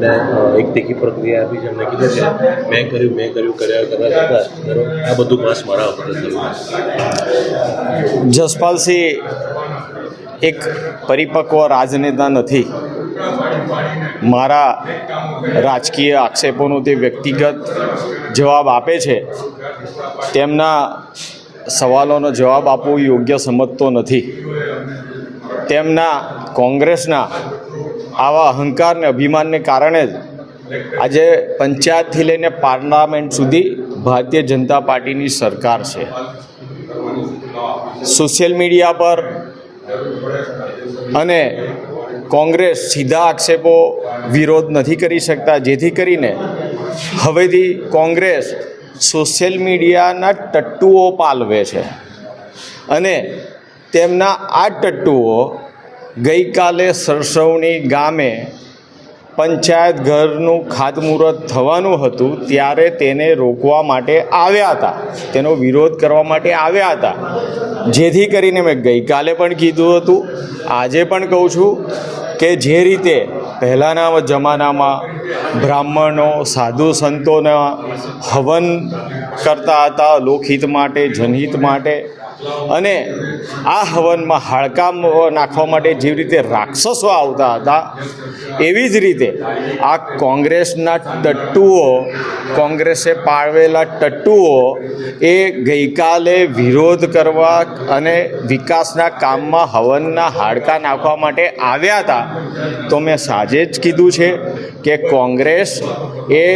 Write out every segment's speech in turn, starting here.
ને એક તીખી પ્રક્રિયા આપી છે, એમણે કીધું છે મેં કર્યું મેં કર્યું, કર્યા કર્યા છતાં આ બધું પાસ મારા ઉપર થયું. જસપાલસિંહ, એક પરિપક્વ રાજનેતા નથી. મારા રાજકીય આક્ષેપોનો તે વ્યક્તિગત જવાબ આપે છે. તેમના સવાલોનો જવાબ આપવો યોગ્ય સમજતો નથી. તેમના કોંગ્રેસના આવા અહંકાર ને અભિમાનને કારણે જ આજે પંચાયતથી લઈને પાર્લામેન્ટ સુધી ભારતીય જનતા પાર્ટીની સરકાર છે. સોશિયલ મીડિયા પર અને કોંગ્રેસ સીધા આક્ષેપો વિરોધ નથી કરી શકતા, જેથી કરીને હવેથી કોંગ્રેસ સોશિયલ મીડિયાના ટટ્ટુઓ પાલવે છે. અને તેમના આ ટટ્ટુઓ ગઈકાલે સરસવણી ગામે પંચાયત ઘરનું ખાતમુહૂર્ત થવાનું હતું, ત્યારે તેને રોકવા માટે આવ્યા હતા. તેનો વિરોધ કરવા માટે આવ્યા હતા. જેથી કરીને મેં ગઈકાલે પણ કીધું હતું. આજે પણ કહું છું કે જે રીતે પહેલાંના જમાનામાં બ્રાહ્મણો, સાધુ સંતોના હવન કરતા હતા, લોકહિત માટે, જનહિત માટે અને આ હવનમાં હાડકા નાખવા માટે જેવી રીતે રાક્ષસો આવતા હતા, એવી જ રીતે આ કોંગ્રેસના ટટ્ટુઓ, કોંગ્રેસે પાળવેલા ટટ્ટુઓ એ ગઈકાલે વિરોધ કરવા અને વિકાસના કામમાં હવનના હાડકા નાખવા માટે આવ્યા હતા. તો મેં સાજે જ કીધું છે કે કોંગ્રેસ એ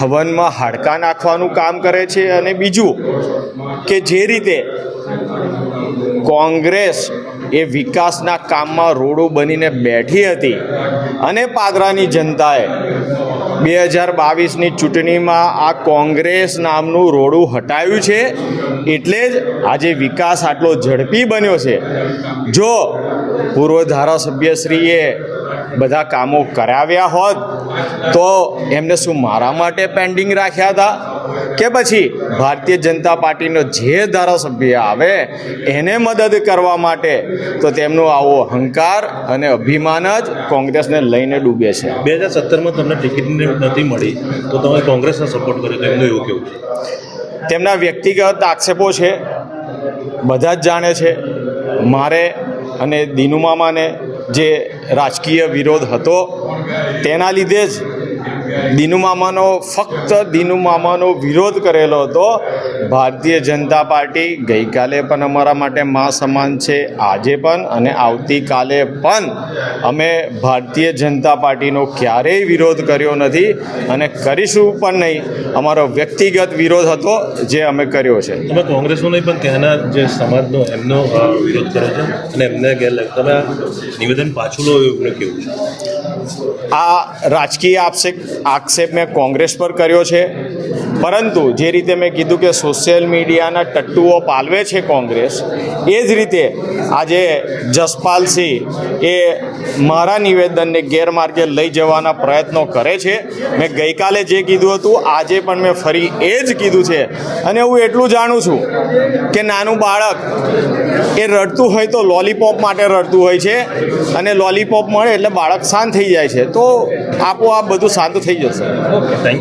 હવનમાં હાડકા નાખવાનું કામ કરે છે અને બીજું કે જે રીતે કોંગ્રેસ એ વિકાસના કામમાં રોડો બનીને બેઠી હતી. અને પાદરાની જનતાએ બે હજાર બાવીસની ચૂંટણીમાં આ કોંગ્રેસ નામનું રોડું હટાવ્યું છે, એટલે જ આજે વિકાસ આટલો ઝડપી બન્યો છે. જો પૂર્વ ધારાસભ્યશ્રીએ બધા કામો કરાવ્યા હોત, તો એમને શું મારા માટે પેન્ડિંગ રાખ્યા હતા? કે પછી ભારતીય જનતા પાર્ટીનો જે ધારાસભ્ય આવે એને મદદ કરવા માટે તો તેમનો આવો અહંકાર અને અભિમાન જ કોંગ્રેસને લઈને ડૂબે છે. બે હજાર સત્તરમાં તમને ટિકિટ નથી મળી તો તમે કોંગ્રેસને સપોર્ટ કર્યો એમનું એવું કેવું છે? તેમના વ્યક્તિગત આક્ષેપો છે બધા જ જાણે છે. મારે અને દીનુ મામાને જે રાજકીય વિરોધ હતો તેના લીધે જ દીનુ મામાનો ફક્ત દીનુ મામાનો વિરોધ કરેલો હતો. ભારતીય જનતા પાર્ટી ગઈકાલે પણ અમારા માટે મા સમાન છે આજે પણ અને આવતીકાલે પણ. અમે ભારતીય જનતા પાર્ટીનો ક્યારેય વિરોધ કર્યો નથી અને કરીશું પણ નહીં. અમારો વ્યક્તિગત વિરોધ હતો જે અમે કર્યો છે. તમે કોંગ્રેસનો નહીં પણ ત્યાંના જે સમાજનો એમનો વિરોધ કર્યો છે અને એમને ગેરલાગ તમે નિવેદન પાછું લો એવું કેવું છે? આ રાજકીય આક્ષેપ આક્ષેપ મેં કોંગ્રેસ પર કર્યો છે. પરંતુ જે રીતે મેં કીધું કે સોશિયલ મીડિયાના ટટ્ટુઓ પાલવે છે કોંગ્રેસ, એ જ રીતે આજે જસપાલસિંહ એ મારા નિવેદનને ગેરમાર્ગે લઈ જવાના પ્રયત્નો કરે છે. મેં ગઈકાલે જે કીધું હતું, આજે પણ મેં ફરી એ જ કીધું છે. અને હું એટલું જાણું છું કે નાનું બાળક એ રડતું હોય તો લોલીપોપ માટે રડતું હોય છે અને લોલીપોપ મળે એટલે બાળક શાંત થઈ જાય છે. તો આપોઆપ બધું શાંત થઈ જશે. Thank you